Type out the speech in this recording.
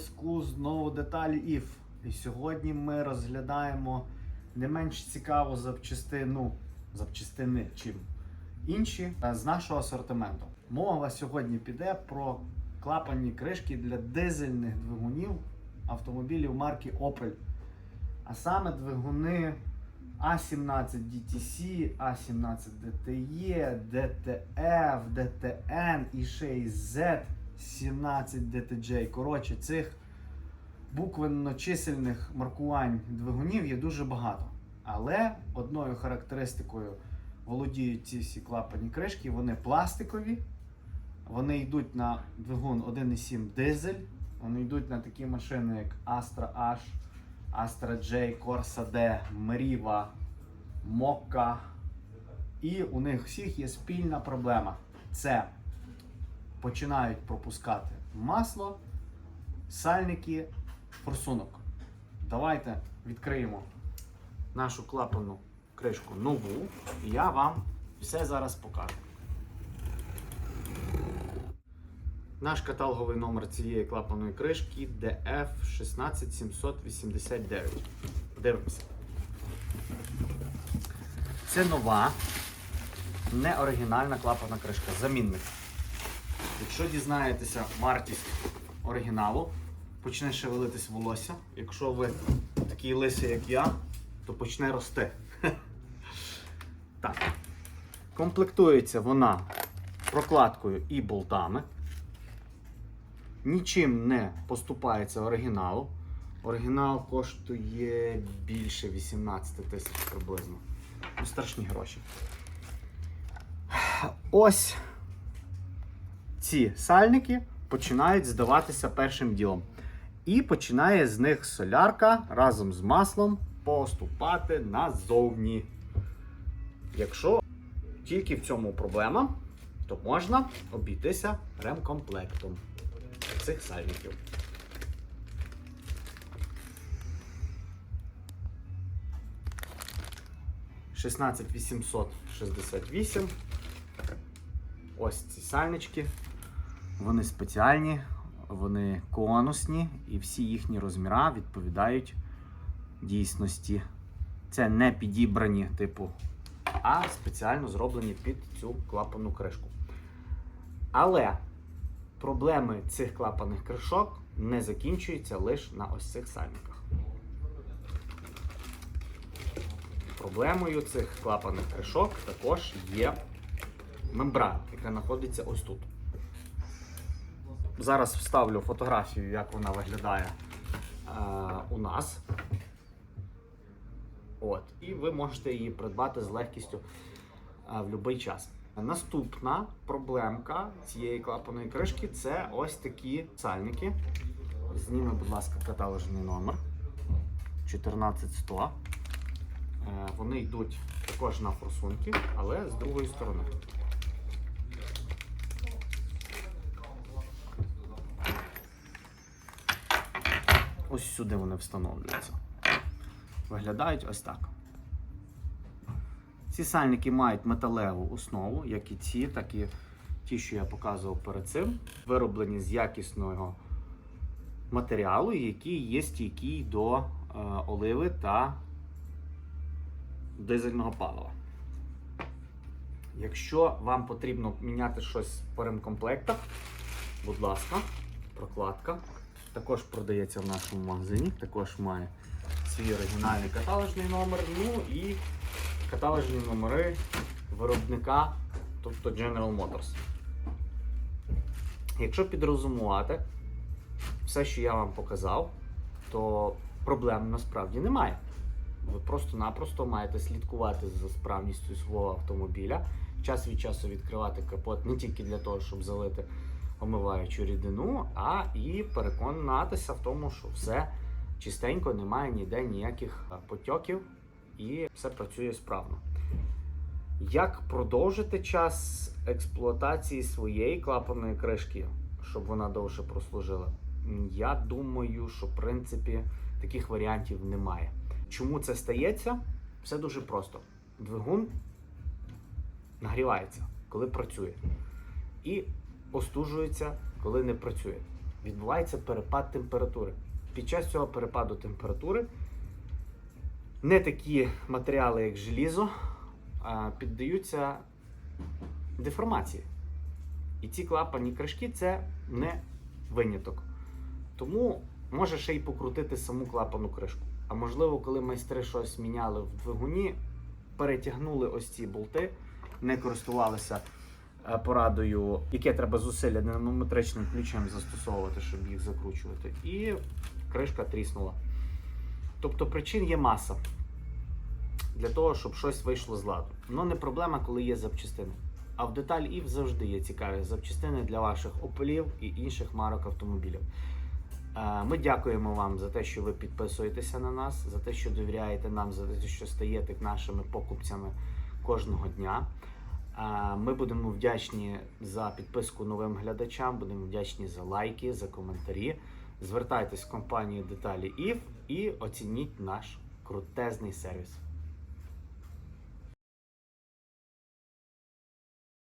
зв'язку знову деталі IF. І сьогодні ми розглядаємо не менш цікаву запчастину, запчастини, чим інші е, з нашого асортименту. Мова сьогодні піде про клапанні кришки для дизельних двигунів автомобілів марки Opel. А саме двигуни А17 DTC, А17 DTE, DTF, DTN і ще й Z17 DTJ. Коротше, цих буквенно-чисельних маркувань двигунів є дуже багато. Але одною характеристикою володіють ці всі клапані кришки, вони пластикові, вони йдуть на двигун 1,7 дизель, вони йдуть на такі машини, як Astra H, Astra J, Corsa D, Meriva, Mokka. І у них всіх є спільна проблема. Це починають пропускати масло, сальники, форсунок. Давайте відкриємо нашу клапану кришку нову, і я вам все зараз покажу. Наш каталоговий номер цієї клапаної кришки DF 16789. Дивимося. Це нова, не оригінальна клапана кришка, замінник. Якщо дізнаєтеся вартість оригіналу, почне шевелитись волосся. Якщо ви такий лисий, як я, то почне рости. Так. Комплектується вона прокладкою і болтами. Нічим не поступається оригіналу. Оригінал коштує більше 18 тисяч приблизно. Ну, страшні гроші. Ось ці сальники починають здаватися першим ділом. І починає з них солярка разом з маслом поступати назовні. Якщо тільки в цьому проблема, то можна обійтися ремкомплектом цих сальників. Шістнадцять вісімсот шістдесят вісім. Ось ці сальнички. Вони спеціальні, вони конусні і всі їхні розміри відповідають дійсності. Це не підібрані, типу, а спеціально зроблені під цю клапану кришку. Але проблеми цих клапаних кришок не закінчуються лише на ось цих сальниках. Проблемою цих клапаних кришок також є мембрана, яка знаходиться ось тут. Зараз вставлю фотографію, як вона виглядає е, у нас. От. І ви можете її придбати з легкістю е, в будь-який час. Наступна проблемка цієї клапаної кришки це ось такі сальники. Зніми, будь ласка, каталожний номер 14100. Е, Вони йдуть також на форсунки, але з другої сторони. Ось сюди вони встановлюються. Виглядають ось так. Ці сальники мають металеву основу, як і ці, так і ті, що я показував перед цим. Вироблені з якісного матеріалу, який є стійкий до е, оливи та дизельного палива. Якщо вам потрібно міняти щось по ремкомплектах, будь ласка, прокладка. Також продається в нашому магазині, також має свій оригінальний каталожний номер, ну і каталожні номери виробника, тобто General Motors. Якщо підрозумувати все, що я вам показав, то проблем насправді немає. Ви просто-напросто маєте слідкувати за справністю свого автомобіля, час від часу відкривати капот не тільки для того, щоб залити омиваючу рідину, а і переконатися в тому, що все чистенько, немає ніде ніяких потьоків і все працює справно. Як продовжити час експлуатації своєї клапаної кришки, щоб вона довше прослужила? Я думаю, що в принципі таких варіантів немає. Чому це стається? Все дуже просто. Двигун нагрівається, коли працює, і остужується, коли не працює. відбувається перепад температури. Під час цього перепаду температури не такі матеріали, як желізо, піддаються деформації. І ці клапані кришки це не виняток. Тому може ще й покрутити саму клапану кришку. А можливо, коли майстри щось міняли в двигуні, перетягнули ось ці болти, не користувалися порадою, яке треба зусилля динамометричним ключем застосовувати, щоб їх закручувати. І кришка тріснула. Тобто причин є маса для того, щоб щось вийшло з ладу. Ну не проблема, коли є запчастини. А в деталь ІВ завжди є цікаві запчастини для ваших опелів і інших марок автомобілів. Е, Ми дякуємо вам за те, що ви підписуєтеся на нас, за те, що довіряєте нам, за те, що стаєте нашими покупцями кожного дня. Ми будемо вдячні за підписку новим глядачам, будемо вдячні за лайки, за коментарі. Звертайтесь в компанію Деталі ІВ і оцініть наш крутезний сервіс.